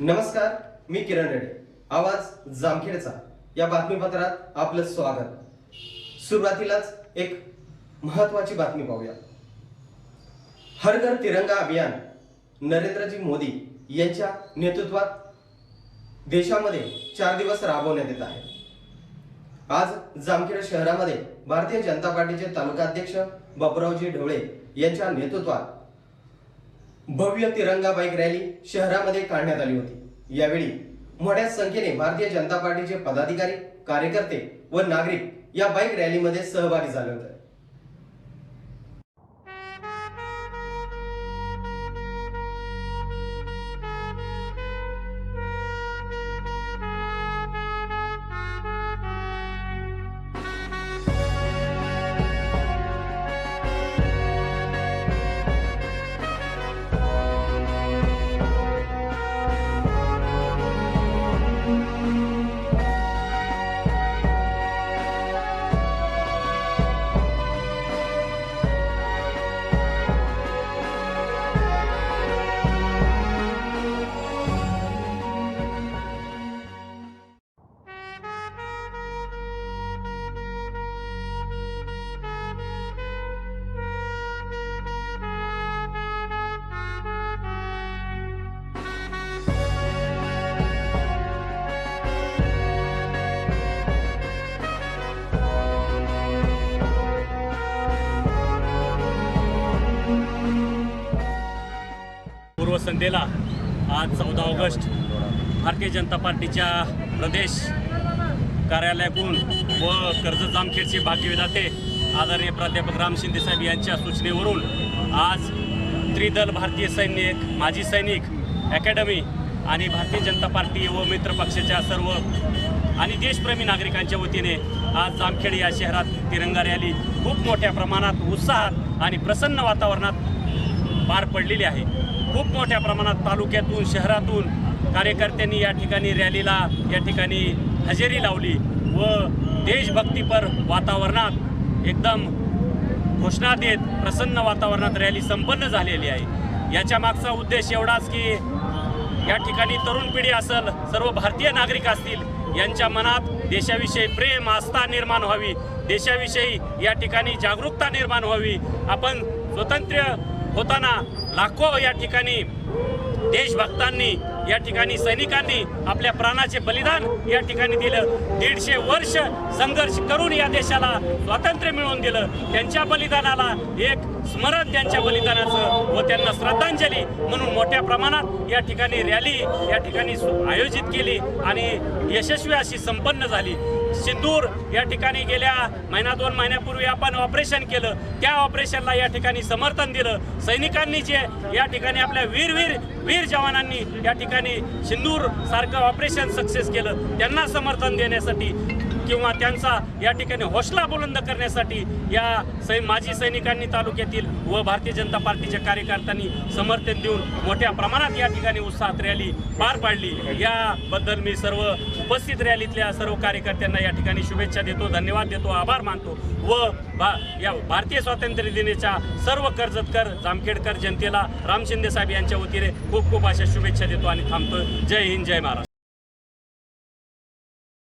नमस्कार मी किरण रेडे. आवाज जामखेडचा. या बातमीपत्रात आपलं स्वागत. सुरुवातीलाच एक महत्वाची बातमी पाहूया. हर घर तिरंगा अभियान नरेंद्रजी मोदी यांच्या नेतृत्वात देशामध्ये चार दिवस राबवण्यात येत आहे. आज जामखेड शहरामध्ये भारतीय जनता पार्टीचे तालुकाध्यक्ष बाबुरावजी ढवळे यांच्या नेतृत्वात भव्य तिरंगा बाईक रॅली शहरामध्ये काढण्यात आली होती. यावेळी मोठ्या संख्येने भारतीय जनता पार्टीचे पदाधिकारी कार्यकर्ते व नागरिक या बाईक रॅलीमध्ये सहभागी झाले होते. पूर्वसंध्येला आज चौदा ऑगस्ट भारतीय जनता पार्टीच्या प्रदेश कार्यालयातून व कर्जत जामखेडचे भाग्यविधाते आदरणीय प्राध्यापक राम शिंदेसाहेब यांच्या सूचनेवरून आज त्रिदल भारतीय सैनिक माजी सैनिक अकॅडमी आणि भारतीय जनता पार्टी व मित्र पक्षाच्या सर्व आणि देशप्रेमी नागरिकांच्या वतीने आज जामखेड या शहरात तिरंगा रॅली खूप मोठ्या प्रमाणात उत्साहात आणि प्रसन्न वातावरणात पार पडलेली आहे. खूप मोठ्या प्रमाणात तालुक्यातून शहरातून कार्यकर्त्यांनी या ठिकाणी रॅलीला या ठिकाणी हजेरी लावली व देशभक्तीपर वातावरणात एकदम घोषणा देत प्रसन्न वातावरणात रॅली संपन्न झालेली आहे. याच्या मागचा उद्देश एवढाच की या ठिकाणी तरुण पिढी असेल सर्व भारतीय नागरिक असतील यांच्या मनात देशाविषयी प्रेम आस्था निर्माण व्हावी. देशाविषयी या ठिकाणी जागरूकता निर्माण व्हावी. आपण स्वतंत्र होताना लाखो या ठिकाणी देशभक्तांनी या ठिकाणी सैनिकांनी आपल्या प्राणाचे बलिदान या ठिकाणी दिलं. दीडशे वर्ष संघर्ष करून या देशाला स्वातंत्र्य मिळवून दिलं. त्यांच्या बलिदानाला एक स्मरण त्यांच्या बलिदानाचं व त्यांना श्रद्धांजली म्हणून मोठ्या प्रमाणात या ठिकाणी रॅली या ठिकाणी सु- आयोजित केली आणि यशस्वी अशी संपन्न झाली. सिंदूर या ठिकाणी गेल्या महिना दोन महिन्यापूर्वी आपण ऑपरेशन केलं. त्या ऑपरेशनला या ठिकाणी समर्थन दिलं. सैनिकांनी जे या ठिकाणी आपल्या वीर वीर वीर जवानांनी या ठिकाणी सिंदूर सारखं ऑपरेशन सक्सेस केलं. त्यांना समर्थन देण्यासाठी किंवा त्यांचा या ठिकाणी हौसला बुलंद करण्यासाठी या सै माजी सैनिकांनी तालुक्यातील व भारतीय जनता पार्टीच्या कार्यकर्त्यांनी समर्थन देऊन मोठ्या प्रमाणात या ठिकाणी उत्साहात रॅली पार पाडली. याबद्दल मी सर्व उपस्थित रॅलीतल्या सर्व कार्यकर्त्यांना या ठिकाणी शुभेच्छा देतो धन्यवाद देतो आभार मानतो व भा या भारतीय स्वातंत्र्य दिनेच्या सर्व कर्जतकर जामखेडकर जनतेला राम शिंदे साहेब यांच्या वतीने खूप खूप अशा शुभेच्छा देतो आणि थांबतो. जय हिंद जय महाराष्ट्र.